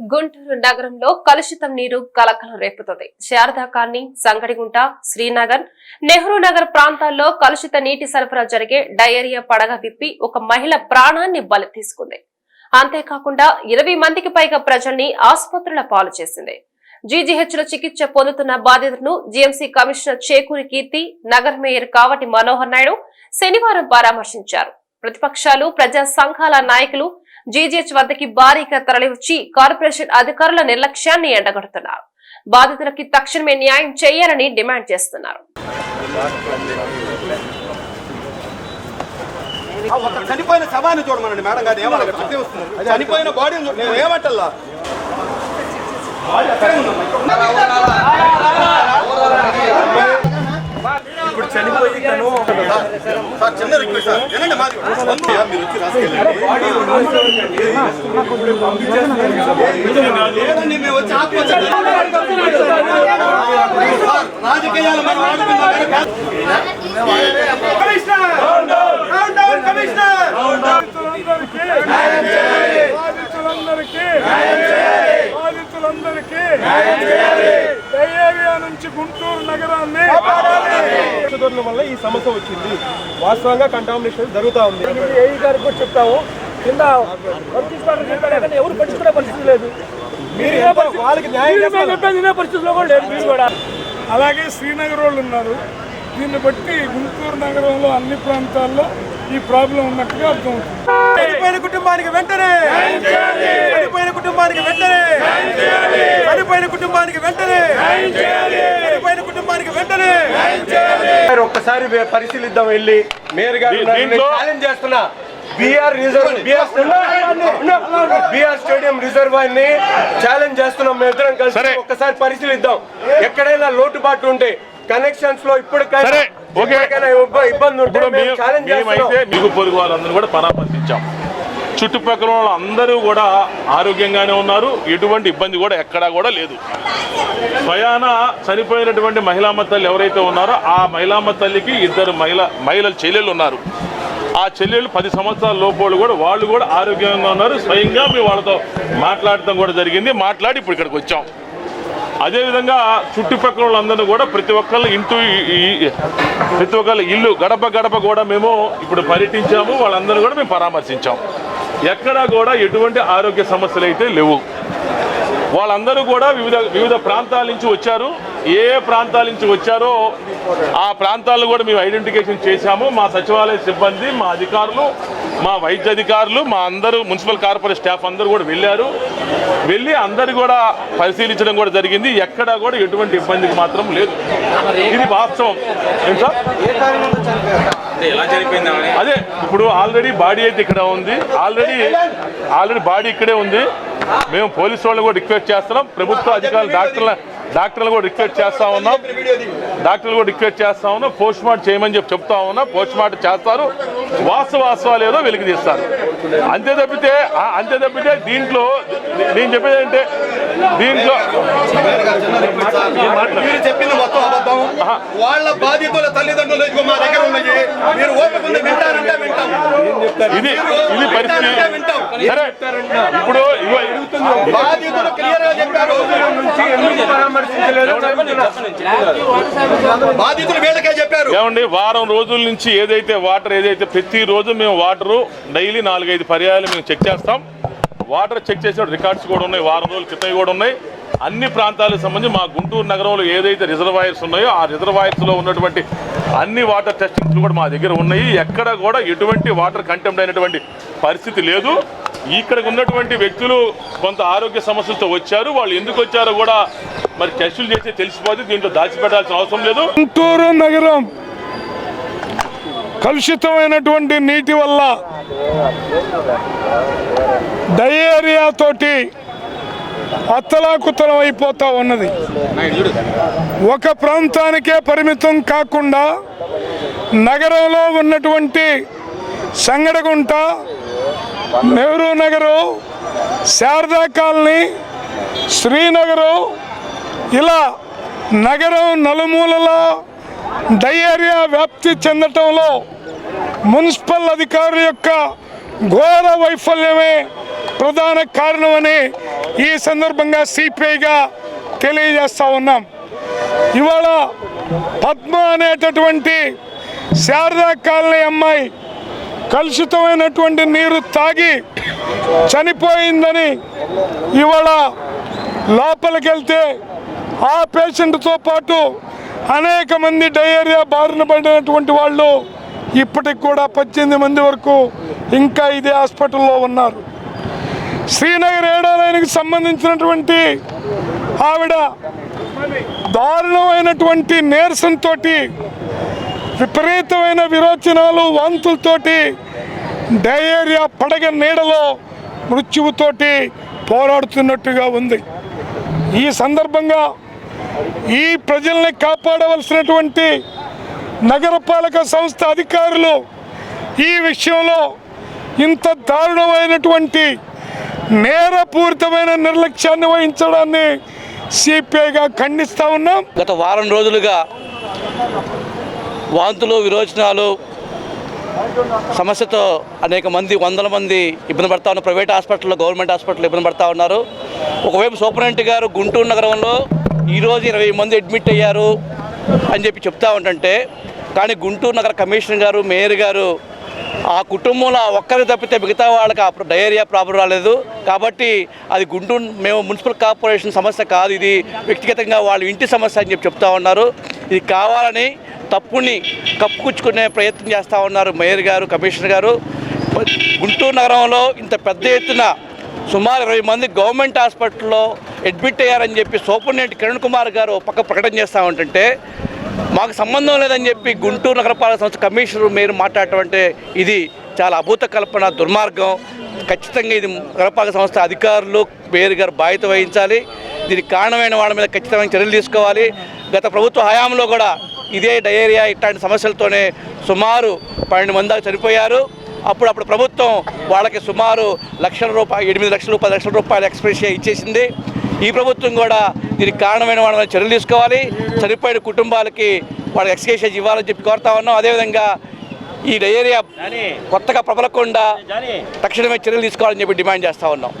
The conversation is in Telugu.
గుంటూరు నగరంలో కలుషితం నీరు కలకలం రేపుతుంది. శారదా కాలనీ సంగడిగుంట శ్రీనగర్ నెహ్రూ నగర్ ప్రాంతాల్లో కలుషిత నీటి సరఫరా జరిగే డయేరియా పడగ విప్పి ఒక మహిళ ప్రాణాన్ని బలి తీసుకుంది. అంతేకాకుండా ఇరవై మందికి పైగా ప్రజల్ని ఆసుపత్రుల పాలు చేసింది. జీజీహెచ్లో చికిత్స పొందుతున్న బాధితులను జీఎంసీ కమిషనర్ చేకూరి కీర్తి నగర్ మేయర్ కావటి మనోహర్ నాయుడు శనివారం పరామర్శించారు. ప్రతిపక్షాలు ప్రజా సంఘాల నాయకులు జీజీహెచ్ వద్దకి భారీగా తరలివచ్చి కార్పొరేషన్ అధికారుల నిర్లక్ష్యాన్ని ఎండగడుతున్నారు. బాధితులకి తక్షణమే న్యాయం చేయాలని డిమాండ్ చేస్తున్నారు. ఒక చనిపోయిన శవాన్ని చూడమనండి మేడం గారు. వస్తుంది? చనిపోయిన బాడీ నేను ఏమంటల్లా? ఇప్పుడు చనిపోయి తను సార్ చిన్న రిక్వెస్ట్ సార్. వినండి మాది మీరు వచ్చి రాసుకెళ్ళండి. మేము వచ్చి ఆత్మహత్య సార్, రాజకీయాలు మనం ఆడుకున్నాం కానీ కమిషనర్ డౌన్ డౌన్ కమిషనర్ బాధితులందరికీ బాధితులందరికీ డయేరియా నుంచి గుంటూరు నగరాన్ని పక్షధరుల వల్ల ఈ సమస్య వచ్చింది. వాస్తవంగా కంటామినేషన్ జరుగుతా ఉంది. ఏఈ గారికి కూడా చెప్తాము. కింద ఎవరు పట్టించుకునే పరిస్థితి లేదు. మీరు వాళ్ళకి న్యాయం పరిస్థితిలో కూడా లేదు మీరు కూడా. అలాగే శ్రీనగర్ వాళ్ళు ఉన్నారు. దీన్ని బట్టి గుంటూరు నగరంలో అన్ని ప్రాంతాల్లో ఈ ప్రాబ్లం ఉన్నట్టుగా అర్థమవుతుంది చనిపోయిన కుటుంబానికి వెంటనే! చనిపోయిన కుటుంబానికి వెంటనే! చనిపోయిన కుటుంబానికి వెంటనే! చనిపోయిన కుటుంబానికి వెంటనే! ఒక్కసారి పరిశీలిద్దాం వెళ్ళి. మేయర్ గారు ఛాలెంజ్ చేస్తున్నా. బిఆర్ రిజర్వ్ బిఆర్ స్టేడియం రిజర్వాయర్ని ఛాలెంజ్ చేస్తున్నాం. మేము ఇద్దరం కలిసి ఒక్కసారి పరిశీలిద్దాం. ఎక్కడైనా లోటుబాటు ఉంటే కనెక్షన్స్లో ఇప్పటికైనా ఓకే. ఇబ్బంది మేమైతే మీకు పొరుగు వాళ్ళందరూ కూడా పరామర్శించాం. చుట్టుపక్కల వాళ్ళందరూ కూడా ఆరోగ్యంగానే ఉన్నారు. ఎటువంటి ఇబ్బంది కూడా ఎక్కడా కూడా లేదు. స్వయాన చనిపోయినటువంటి మహిళామ్మ తల్లి ఎవరైతే ఉన్నారో ఆ మహిళామ్మ తల్లికి ఇద్దరు మహిళ మహిళల చెల్లెళ్ళు ఉన్నారు. ఆ చెల్లెళ్ళు పది సంవత్సరాల లోపోళ్ళు కూడా వాళ్ళు కూడా ఆరోగ్యంగా ఉన్నారు. స్వయంగా మేము వాళ్ళతో మాట్లాడటం కూడా జరిగింది. మాట్లాడి ఇప్పుడు ఇక్కడికి వచ్చాం. అదేవిధంగా చుట్టుపక్కల వాళ్ళందరినీ కూడా ప్రతి ఒక్కళ్ళు ఇంటూ ఈ- ప్రతి ఒక్కళ్ళ ఇల్లు గడప గడప కూడా మేము ఇప్పుడు పర్యటించాము. వాళ్ళందరూ కూడా మేము పరామర్శించాం. ఎక్కడా కూడా ఎటువంటి ఆరోగ్య సమస్యలు అయితే లేవు. వాళ్ళందరూ కూడా వివిధ వివిధ ప్రాంతాల నుంచి వచ్చారు. ఏ ఏ ప్రాంతాల నుంచి వచ్చారో ఆ ప్రాంతాలను కూడా మేము ఐడెంటిఫికేషన్ చేశాము. మా సచివాలయ సిబ్బంది మా అధికారులు మా వైద్య అధికారులు మా అందరూ మున్సిపల్ కార్పొరేట్ స్టాఫ్ అందరూ కూడా వెళ్ళారు. వెళ్ళి అందరు కూడా పరిశీలించడం కూడా జరిగింది. ఎక్కడా కూడా ఎటువంటి ఇబ్బందికి మాత్రం లేదు. ఇది వాస్తవం. అదే ఇప్పుడు ఆల్రెడీ బాడీ అయితే ఇక్కడ ఉంది. ఆల్రెడీ ఆల్రెడీ బాడీ ఇక్కడే ఉంది. మేము పోలీసు వాళ్ళు కూడా రిక్వెస్ట్ చేస్తున్నాం. ప్రభుత్వ అధికారులు డాక్టర్ల డాక్టర్లు కూడా రిక్వెస్ట్ చేస్తా ఉన్నాం. డాక్టర్లు కూడా రిక్వెస్ట్ చేస్తా ఉన్నాం. పోస్ట్ మార్టం చేయమని చెప్పి చెప్తా ఉన్నాం. పోస్ట్ మార్టం చేస్తారు. వాస్తవ వాస్తవాలు ఏదో వెలికి తీస్తారు. అంతే తప్పితే అంతే తప్పితే దీంట్లో నేను చెప్పేది ఏంటంటే దీంట్లో మీరు చెప్పింది మొత్తం అబద్ధం. వాళ్ళ బాధితుల తల్లిదండ్రులు మా దగ్గర ఉన్నాయి. మీరు వింటారంటే వింటాం. ఇది ఇది పరిస్థితి. సరే ఇప్పుడు బాధితులు క్లియర్గా చెప్పారు. బాధితులు వీళ్ళకే చెప్పారు. ఏమండి వారం రోజుల నుంచి ఏదైతే వాటర్ ఏదైతే ప్రతి రోజు మేము వాటర్ డైలీ నాలుగైదు పర్యాయాలు మేము చెక్ చేస్తాం. వాటర్ చెక్ చేసిన రికార్డ్స్ కూడా ఉన్నాయి వారం రోజుల క్రితం కూడా ఉన్నాయి. అన్ని ప్రాంతాలకు సంబంధించి మా గుంటూరు నగరంలో ఏదైతే రిజర్వాయర్స్ ఉన్నాయో ఆ రిజర్వాయర్స్లో ఉన్నటువంటి అన్ని వాటర్ టెస్టింగ్స్ కూడా మా దగ్గర ఉన్నాయి. ఎక్కడ కూడా ఎటువంటి వాటర్ కంటెంప్ట్ అయినటువంటి పరిస్థితి లేదు. ఇక్కడ ఉన్నటువంటి వ్యక్తులు కొంత ఆరోగ్య సమస్యలతో వచ్చారు. వాళ్ళు ఎందుకు వచ్చారో కూడా మరి టెస్టులు చేస్తే తెలిసిపోతే దీంట్లో దాచిపెట్టాల్సిన అవసరం లేదు. గుంటూరు నగరం కలుషితమైనటువంటి నీటి వల్ల డయేరియా తోటి అత్తలాకుతలం అయిపోతా ఉన్నది. ఒక ప్రాంతానికే పరిమితం కాకుండా నగరంలో ఉన్నటువంటి సంగడగుంట నెహ్రూ నగరు శారదా కాలనీ శ్రీనగరు ఇలా నగరం నలుమూలలా డయేరియా వ్యాప్తి చెందటంలో మున్సిపల్ అధికారుల యొక్క ఘోర వైఫల్యమే ప్రధాన కారణమని ఈ సందర్భంగా సిపిఐగా తెలియజేస్తా ఉన్నాం. ఇవాళ పద్మ అనేటటువంటి శారదా కాలనీ అమ్మాయి కలుషితమైనటువంటి నీరు తాగి చనిపోయిందని ఇవాళ లోపలికి వెళ్తే ఆ పేషెంట్తో పాటు అనేక మంది డయేరియా బారిన పడినటువంటి వాళ్ళు ఇప్పటికి కూడా పద్దెనిమిది మంది వరకు ఇంకా ఇదే హాస్పిటల్లో ఉన్నారు. శ్రీనగర్ ఏడో సంబంధించినటువంటి ఆవిడ దారుణమైనటువంటి నీరసంతో విపరీతమైన విరోచనాలు వాంతులతోటి డయేరియా పడగ నీడలో మృత్యువుతోటి పోరాడుతున్నట్టుగా ఉంది. ఈ సందర్భంగా ఈ ప్రజల్ని కాపాడవలసినటువంటి నగరపాలక సంస్థ అధికారులు ఈ విషయంలో ఇంత దారుణమైనటువంటి నేరపూరితమైన నిర్లక్ష్యాన్ని వహించడాన్ని సిపిఐగా ఖండిస్తా ఉన్నాం. గత వారం రోజులుగా వాంతులు విరోచనాలు సమస్యతో అనేక మంది వందల మంది ఇబ్బంది పడతా ఉన్నారు. ప్రైవేట్ హాస్పిటల్లో గవర్నమెంట్ హాస్పిటల్లో ఇబ్బంది పడతా ఉన్నారు. ఒకవైపు సూపరింటెండెంట్ గారు గుంటూరు నగరంలో ఈరోజు ఇరవై మంది అడ్మిట్ అయ్యారు అని చెప్పి చెప్తా ఉంటుంటే కానీ గుంటూరు నగర కమిషనర్ గారు మేయర్ గారు ఆ కుటుంబంలో ఒక్కరికి తప్పితే మిగతా వాళ్ళకి ఆ డయేరియా ప్రాబ్లం రాలేదు. కాబట్టి అది గుంటూరు మేము మున్సిపల్ కార్పొరేషన్ సమస్య కాదు ఇది. వ్యక్తిగతంగా వాళ్ళ ఇంటి సమస్య అని చెప్పి చెప్తా ఉన్నారు. ఇది కావాలని తప్పుని కప్పుకుచ్చుకునే ప్రయత్నం చేస్తూ ఉన్నారు మేయర్ గారు కమిషనర్ గారు. గుంటూరు నగరంలో ఇంత పెద్ద ఎత్తున సుమారు ఇరవై మంది గవర్నమెంట్ హాస్పిటల్లో అడ్మిట్ అయ్యారని చెప్పి సూపరింటెండెంట్ కిరణ్ కుమార్ గారు ఒక పక్క ప్రకటన చేస్తూ ఉంటుంటే మాకు సంబంధం లేదని చెప్పి గుంటూరు నగరపాలక సంస్థ కమిషనర్ మీరు మాట్లాడటం అంటే ఇది చాలా అభూత కల్పన దుర్మార్గం. ఖచ్చితంగా ఇది నగరపాలక సంస్థ అధికారులు పేరు గారు బాధ్యత వహించాలి. దీనికి కారణమైన వాళ్ళ మీద ఖచ్చితమైన చర్యలు తీసుకోవాలి. గత ప్రభుత్వ హయాంలో కూడా ఇదే డయేరియా ఇట్లాంటి సమస్యలతోనే సుమారు పన్నెండు మంది చనిపోయారు. అప్పుడు అప్పుడు ప్రభుత్వం వాళ్ళకి సుమారు లక్షల రూపాయలు ఎనిమిది లక్షలు పది లక్షల రూపాయలు ఎక్స్ప్రెస్ ఇచ్చేసింది. ఈ ప్రభుత్వం కూడా దీనికి కారణమైన వాళ్ళ మీద చర్యలు తీసుకోవాలి. చనిపోయిన కుటుంబాలకి వాళ్ళకి ఎక్స్కేషన్ ఇవ్వాలని చెప్పి కోరుతా ఉన్నాం. అదేవిధంగా ఈ డయేరియా కొత్తగా ప్రబలకుండా తక్షణమే చర్యలు తీసుకోవాలని చెప్పి డిమాండ్ చేస్తూ ఉన్నాం.